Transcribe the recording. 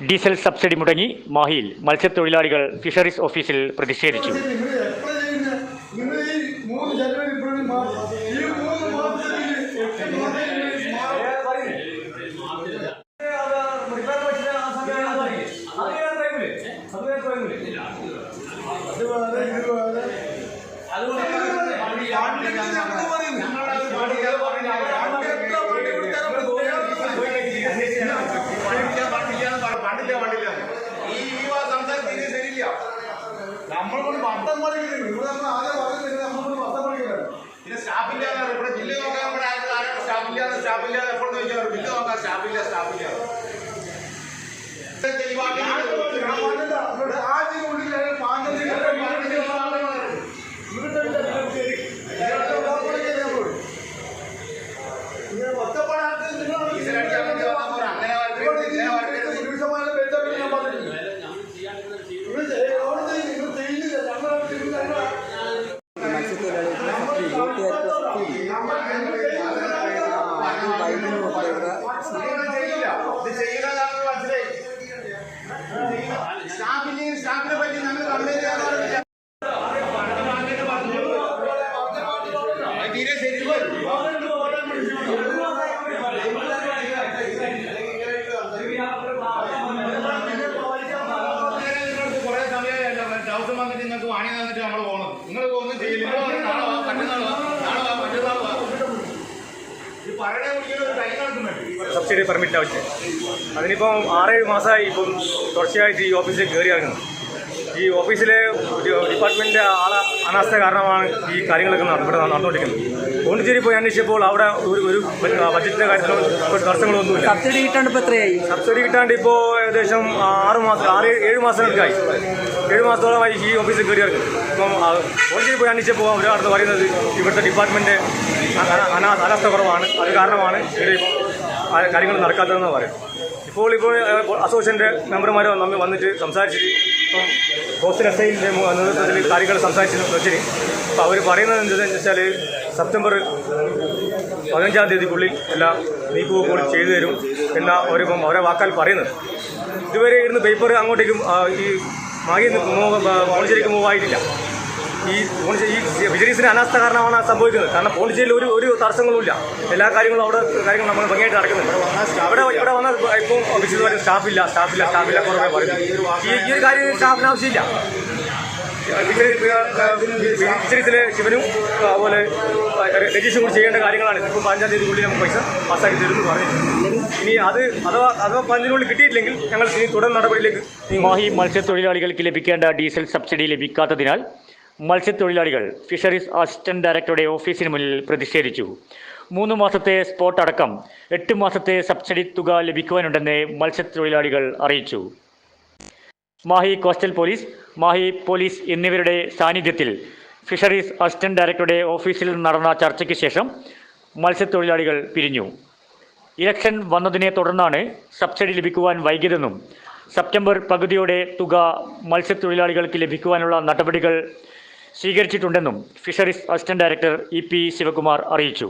Diesel subsidy മുടങ്ങി മാഹിയിൽ മത്സ്യത്തൊഴിലാളികൾ fisheries ഓഫീസിൽ പ്രതിഷേധിച്ചു. നിങ്ങൾ പട്ടം പഠിക്കുന്നില്ല ഇവിടെ നമ്മൾ ആദ്യം പറഞ്ഞില്ല നമ്മളോട് പട്ടം പഠിക്കില്ല പിന്നെ സ്റ്റാഫില്ലാതെ ഇവിടെ ബില്ല് നോക്കാൻ ഇവിടെ ആരും സ്റ്റാഫില്ലാതെ സ്റ്റാഫില്ലാതെ എപ്പോഴും ചോദിച്ചാൽ ബില്ല് നോക്കാൻ സ്റ്റാഫില്ല സ്റ്റാഫില്ല നിങ്ങൾക്ക് വാണി തന്നിട്ട് നമ്മൾ പോകണം നിങ്ങൾ ഒന്നും ചെയ്യില്ല. നാളെ നാളെ സബ്സിഡി പെർമിറ്റ് ആവശ്യം. അതിനിപ്പം ആറേഴ് മാസമായി ഇപ്പം തുടർച്ചയായിട്ട് ഈ ഓഫീസിൽ കയറി ഇറങ്ങുന്നു. ഈ ഓഫീസിലെ ഡിപ്പാർട്ട്മെന്റിന്റെ ആളെ അനാസ്ഥ കാരണമാണ് ഈ കാര്യങ്ങളൊക്കെ ഇവിടെ നടന്നുകൊണ്ടിരിക്കുന്നത്. പോണ്ടിച്ചേരി പോയി അന്വേഷിച്ചപ്പോൾ അവിടെ ഒരു ഒരു ബജറ്റിന്റെ കാര്യത്തിലോ തടസ്സങ്ങളൊന്നും തടസ്സങ്ങളൊന്നുമില്ല. സബ്സിഡി കിട്ടാണ്ട് ഇപ്പൊ എത്രയായി? സബ്സിഡി കിട്ടാണ്ട് ഇപ്പോൾ ഏകദേശം ആറ് മാസം ആറ് ഏഴ് മാസങ്ങൾക്കായി ഏഴ് മാസത്തോളമായി ഈ ഓഫീസിൽ കയറിയത് ഇപ്പം പോണ്ടിച്ചേരി പോയി അന്വേഷിച്ചപ്പോൾ അവർ പറയുന്നത് ഇവിടുത്തെ ഡിപ്പാർട്ട്മെന്റ് അനാ അനാസ്ഥ കുറവാണ്. അത് കാരണമാണ് ഇവിടെ കാര്യങ്ങൾ നടക്കാത്തതെന്ന് പറയാം ഇപ്പോൾ ഇപ്പോൾ അസോസിയേഷന്റെ മെമ്പർമാർ നമ്മൾ വന്നിട്ട് സംസാരിച്ചിട്ട് ഇപ്പം ഹോസ്റ്റൽ എസ്ഐന്റെ നേതൃത്വത്തിൽ കാര്യങ്ങൾ സംസാരിച്ചു വെച്ചിട്ട് അപ്പോൾ അവർ പറയുന്നത് എന്താണെന്ന് വെച്ചാൽ സെപ്റ്റംബർ പതിനഞ്ചാം തീയതിക്കുള്ളിൽ എല്ലാം നീക്കുപോക്കുകൾ ചെയ്തു തരും എന്ന അവരിപ്പം അവരെ വാക്കാൽ പറയുന്നത്. ഇതുവരെ ഇരുന്ന് പേപ്പർ അങ്ങോട്ടേക്കും ഈ മാഗി പോണ്ടിച്ചേരിക്ക് മൂവ് ആയിട്ടില്ല. ഈ പോണ്ടിച്ചേരി ഈ വിജിലൻസിന് അനാസ്ഥ കാരണമാണ് സംഭവിക്കുന്നത്. കാരണം പോണ്ടിച്ചേരിയിൽ ഒരു ഒരു തടസ്സങ്ങളുമില്ല. എല്ലാ കാര്യങ്ങളും അവിടെ കാര്യങ്ങൾ നമ്മൾ ഭംഗിയായിട്ട് നടക്കുന്നുണ്ട്. അവിടെ ഇവിടെ വന്ന ഇപ്പം സ്റ്റാഫ് സ്റ്റാഫില്ല സ്റ്റാഫില്ല സ്റ്റാഫില്ല കുറവ് പറയുന്നു ഈ ഒരു കാര്യം സ്റ്റാഫിന് ആവശ്യമില്ല. വിജിലൻസിലെ ശിവനും അതുപോലെ രജീഷും കൂടി ചെയ്യേണ്ട കാര്യങ്ങളാണ്. ഇപ്പം പതിനഞ്ചാം തീയതിക്കുള്ളിൽ നമുക്ക് പൈസ പാസ്സാക്കി തരും എന്ന് പറഞ്ഞു ഇനി അത് അഥവാ അഥവാ പതിനഞ്ചിനുള്ളിൽ കിട്ടിയിട്ടില്ലെങ്കിൽ ഞങ്ങൾ ഇനി തുടർ നടപടിയിലേക്ക്. മാഹി മത്സ്യത്തൊഴിലാളികൾക്ക് ലഭിക്കേണ്ട ഡീസൽ സബ്സിഡി ലഭിക്കാത്തതിനാൽ മത്സ്യത്തൊഴിലാളികൾ ഫിഷറീസ് അസിസ്റ്റന്റ് ഡയറക്ടറുടെ ഓഫീസിന് മുന്നിൽ പ്രതിഷേധിച്ചു. മൂന്ന് മാസത്തെ സ്പോട്ട് അടക്കം എട്ട് മാസത്തെ സബ്സിഡി തുക ലഭിക്കുവാനുണ്ടെന്ന് മത്സ്യത്തൊഴിലാളികൾ അറിയിച്ചു. Mahe coastal police Mahe police എന്നിവരുടെ സാന്നിധ്യത്തിൽ ഫിഷറീസ് അസിസ്റ്റന്റ് ഡയറക്ടറുടെ ഓഫീസിൽ നടന്ന ചർച്ചയ്ക്ക് ശേഷം മത്സ്യത്തൊഴിലാളികൾ പിരിഞ്ഞു. ഇലക്ഷൻ വന്നതിനെ തുടർന്നാണ് സബ്സിഡി ലഭിക്കുവാൻ വൈകിയതെന്നും സെപ്റ്റംബർ പകുതിയോടെ തുക മത്സ്യത്തൊഴിലാളികൾക്ക് ലഭിക്കുവാനുള്ള നടപടികൾ സ്വീകരിച്ചിട്ടുണ്ടെന്നും fisheries assistant director E P Sivakumar അറിയിച്ചു